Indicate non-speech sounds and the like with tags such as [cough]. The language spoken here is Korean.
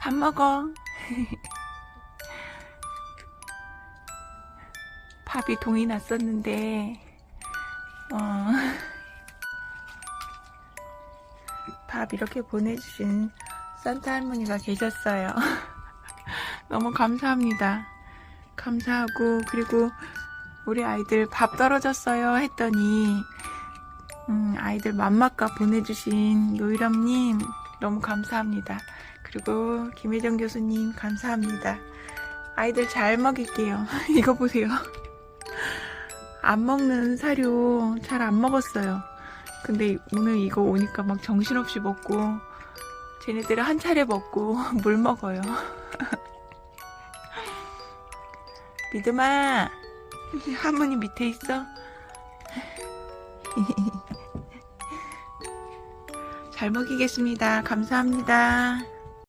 밥 먹어. [laughs] 밥이 동이 났었는데, 어, 밥 이렇게 보내주신 산타 할머니가 계셨어요. [laughs] 너무 감사합니다. 감사하고, 그리고 우리 아이들 밥 떨어졌어요 했더니, 음, 아이들 맘마까 보내주신 요일엄님 너무 감사합니다. 그리고 김혜정 교수님 감사합니다. 아이들 잘 먹일게요. [laughs] 이거 보세요. 안 먹는 사료 잘 안 먹었어요. 근데 오늘 이거 오니까 막 정신없이 먹고 쟤네들은 한 차례 먹고 [laughs] 물 먹어요. [laughs] 믿음아 할머니 밑에 있어? 잘 먹이겠습니다. 감사합니다.